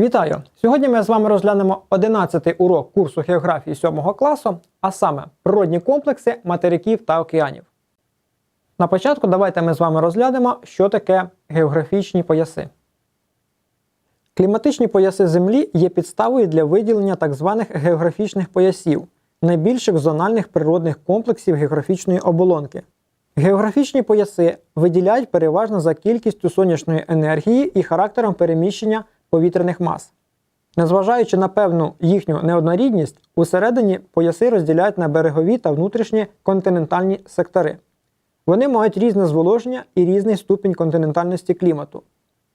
Вітаю! Сьогодні ми з вами розглянемо 11-й урок курсу географії 7 класу, а саме природні комплекси материків та океанів. На початку давайте ми з вами розглянемо, що таке географічні пояси. Кліматичні пояси Землі є підставою для виділення так званих географічних поясів, найбільших зональних природних комплексів географічної оболонки. Географічні пояси виділяють переважно за кількістю сонячної енергії і характером переміщення повітряних мас. Незважаючи на певну їхню неоднорідність, усередині пояси розділяють на берегові та внутрішні континентальні сектори. Вони мають різне зволоження і різний ступінь континентальності клімату,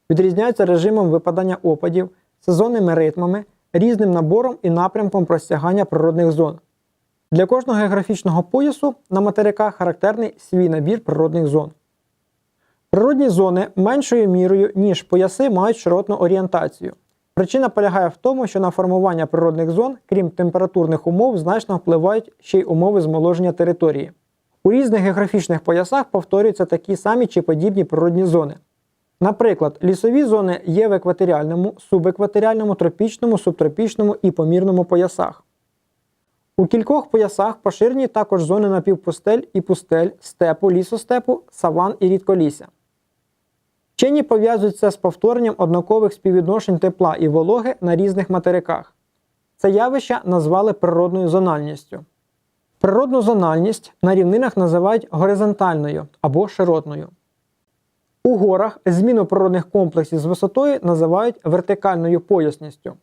відрізняються режимом випадання опадів, сезонними ритмами, різним набором і напрямком простягання природних зон. Для кожного географічного поясу на материках характерний свій набір природних зон. Природні зони меншою мірою, ніж пояси, мають широтну орієнтацію. Причина полягає в тому, що на формування природних зон, крім температурних умов, значно впливають ще й умови змоложення території. У різних географічних поясах повторюються такі самі чи подібні природні зони. Наприклад, лісові зони є в екваторіальному, субекваторіальному, тропічному, субтропічному і помірному поясах. У кількох поясах поширені також зони напівпустель і пустель, степу, лісостепу, саван і рідколісся. Вчені пов'язують це з повторенням однакових співвідношень тепла і вологи на різних материках. Це явище назвали природною зональністю. Природну зональність на рівнинах називають горизонтальною або широтною. У горах зміну природних комплексів з висотою називають вертикальною поясністю.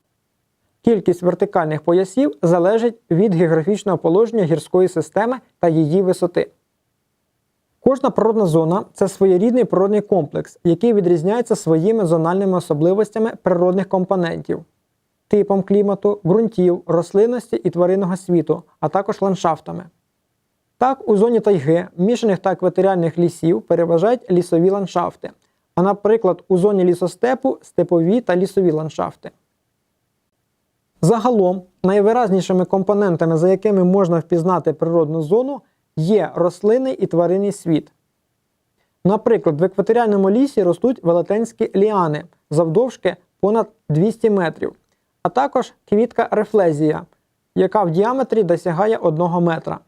Кількість вертикальних поясів залежить від географічного положення гірської системи та її висоти. Кожна природна зона це своєрідний природний комплекс, який відрізняється своїми зональними особливостями природних компонентів, типом клімату, ґрунтів, рослинності і тваринного світу, а також ландшафтами. Так, у зоні тайги, мішаних та екваторіальних лісів переважають лісові ландшафти, а наприклад, у зоні лісостепу степові та лісові ландшафти. Загалом, найвиразнішими компонентами, за якими можна впізнати природну зону, є рослинний і тваринний світ. Наприклад, в екваторіальному лісі ростуть велетенські ліани завдовжки понад 200 метрів, а також квітка рефлезія, яка в діаметрі досягає 1 метра.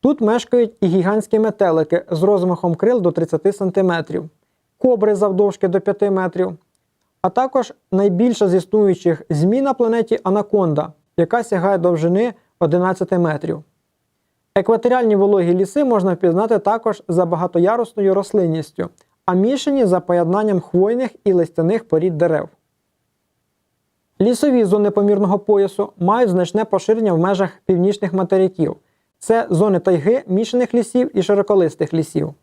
Тут мешкають і гігантські метелики з розмахом крил до 30 см, кобри завдовжки до 5 метрів, а також найбільша з існуючих змій на планеті Анаконда, яка сягає довжини 11 метрів. Екваторіальні вологі ліси можна впізнати також за багатоярусною рослинністю, а мішані за поєднанням хвойних і листяних порід дерев. Лісові зони помірного поясу мають значне поширення в межах північних материків. Це зони тайги, мішаних лісів і широколистих лісів.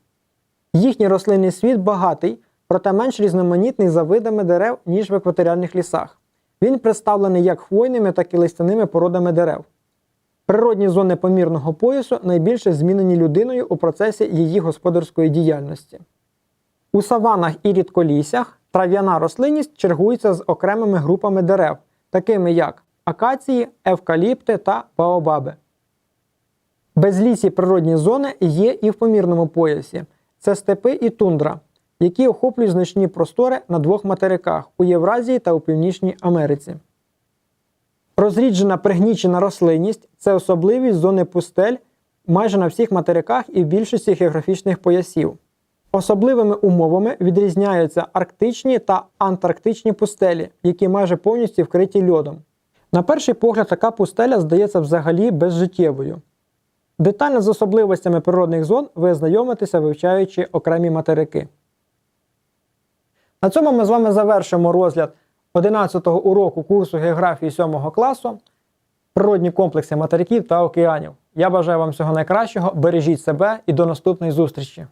Їхній рослинний світ багатий, проте менш різноманітний за видами дерев, ніж в екваторіальних лісах. Він представлений як хвойними, так і листяними породами дерев. Природні зони помірного поясу найбільше змінені людиною у процесі її господарської діяльності. У саванах і рідколіссях трав'яна рослинність чергується з окремими групами дерев, такими як акації, евкаліпти та баобаби. Безлісі природні зони є і в помірному поясі це степи і тундра, які охоплюють значні простори на двох материках у Євразії та у Північній Америці. Розріджена пригнічена рослинність це особливість зони пустель майже на всіх материках і в більшості географічних поясів. Особливими умовами відрізняються арктичні та антарктичні пустелі, які майже повністю вкриті льодом. На перший погляд, така пустеля здається взагалі безжиттєвою. Детально з особливостями природних зон ви ознайомитеся, вивчаючи окремі материки. На цьому ми з вами завершимо розгляд 11-го уроку курсу географії 7 класу природні комплекси материків та океанів. Я бажаю вам всього найкращого, бережіть себе і до наступної зустрічі!